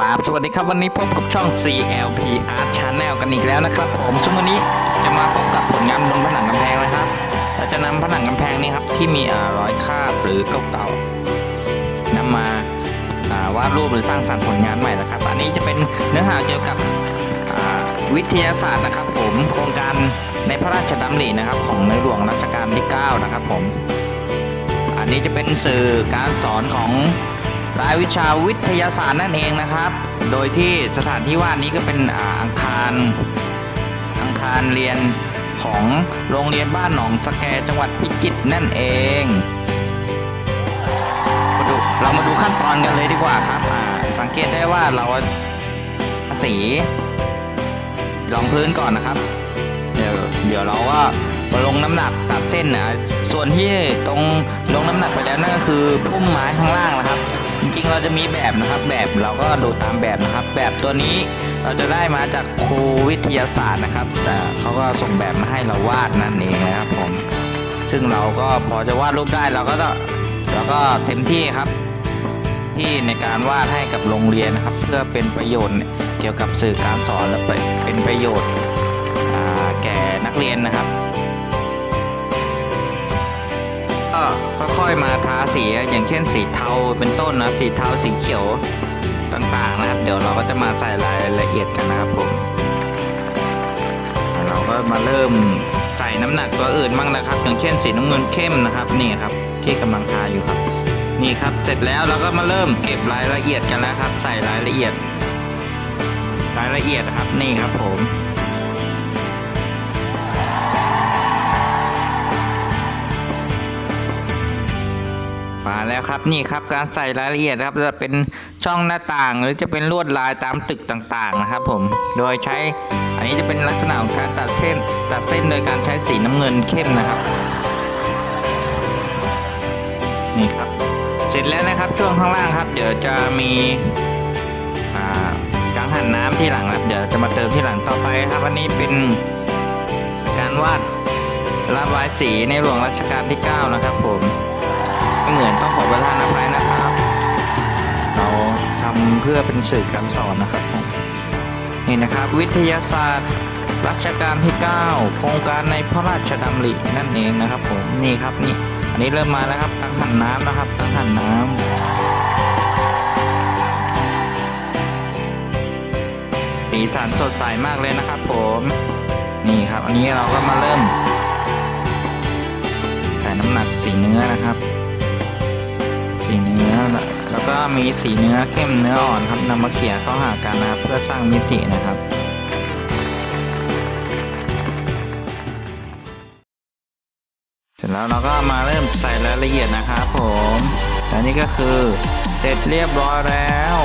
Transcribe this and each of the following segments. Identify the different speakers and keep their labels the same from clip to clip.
Speaker 1: ราบสวัสดีครับวันนี้พบกับช่อง CLP Art Channel กันอีกแล้วนะครับ ผมซึ่งวันนี้จะมาพบกับผลงานบนผนังกำแพงนะครับเราจะนำผนังกำแพงนี้ครับที่มีอรอยคาบหรือเก่าๆนำมาาวาดรูปหรือสร้างสรรค์ผลงานใหม่นะครับ อันนี้จะเป็นเนื้อหาเกี่ยวกับวิทยาศาสตร์นะครับ ผมโครงการในพระราชดำรินะครับ ของในหลวงรัชกาลที่ 9 นะครับผม อันนี้จะเป็นสื่อการสอนของ รายวิชาวิทยาศาสตร์นั่นเองนะครับ โดยที่สถานที่ว่านี้ก็เป็นอ,อังคารอังคารเรียนของโรงเรียนบ้านหนองสแกจังหวัดพิจิตรนั่นเองมาดูเรามาดูขั้นตอนกันเลยดีกว่าครับสังเกตได้ว่าเราสีรองพื้นก่อนนะครับ เดี๋ยวเดี๋ยวเราก็มาลงน้ำหนักตัดเส้นนะส่วนที่ตรงลงน้ำหนักไปแล้วนั่นก็คือพุ่มไม้ข้างล่างนะครับ จริงๆเราจะมีแบบนะครับแบบเราก็ดูตามแบบนะครับ แบบตัวนี้เราจะได้มาจากครูวิทยาศาสตร์นะครับ แต่เขาก็ส่งแบบมาให้เราวาดนั่นเองนะครับผมซึ่งเราก็พอจะวาดรูปได้เราก็ต้องเราก็เต็มที่ครับ ที่ในการวาดให้กับโรงเรียนนะครับ เพื่อเป็นประโยชน์เกี่ยวกับสื่อการสอนและเป็นประโยชน์แก่นักเรียนนะครับ ค่อยๆมาทาสีอย่างเช่นสีเทาเป็นต้นนะสีเทาสีเขียวต่างๆนะครับ เดี๋ยวเราก็จะมาใส่รายละเอียดกันนะครับผมเราก็มาเริ่มใส่น้ำหนักตัวอื่นบ้างนะครับ อย่างเช่นสีน้ำเงินเข้มนะครับนี่ครับที่กำลังทาอยู่ครับ นี่ครับเสร็จแล้วเราก็มาเริ่มเก็บรายละเอียดกันแล้วครับ ใส่รายละเอียด รายละเอียดครับนี่ครับผม แล้วครับนี่ครับการใส่รายละเอียดครับจะเป็นช่องหน้าต่างหรือจะเป็นลวดลายตามตึกต่างๆนะครับผมโดยใช้อันนี้จะเป็นลักษณะของการตัดเส้นตัดเส้นโดยการใช้สีน้ำเงินเข้มนะครับนี่ครับเสร็จแล้วนะครับช่วงข้างล่างครับ เดี๋ยวจะมีอ่ากังหันน้ำที่หลังครับเดี๋ยวจะมาเติมที่หลังต่อไปครับอันนี้เป็นการวาดระบายสีในหลวงรัชกาลที่ 9 นะครับผม เหมือนต้องขอประทานอภัยนะครับ เราทำเพื่อเป็นสื่อการสอนนะครับผมนี่นะครับ วิทยาศาสตร์รัชกาลที่ 9 โครงการในพระราชดำรินั่นเองนะครับผมนี่ครับนี่อันนี้เริ่มมาแล้วครับกังหันน้ำนะครับกังหันน้ำสีสันสดใสมากเลยนะครับผมนี่ครับ อันนี้เราก็มาเริ่มใส่น้ำหนักสีเนื้อนะครับ สีเนื้อ แล้วก็มีสีเนื้อเข้มเนื้ออ่อนครับนำมาเขี่ยเข้าหากันนะครับเพื่อสร้างมิตินะครับเสร็จแล้วเราก็มาเริ่มใส่รายละเอียดนะครับผมและนี่ก็คือเสร็จเรียบร้อยแล้ว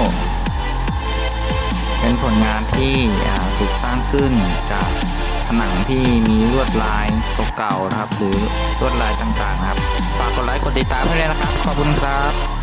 Speaker 1: เป็นผลงานที่ถูกสร้างขึ้นจาก ผนังที่มีลวดลายเก่าๆนะครับ หรือลวดลายต่างๆนะครับ ฝากกดไลค์กดติดตามให้เลยนะครับ ขอบคุณครับ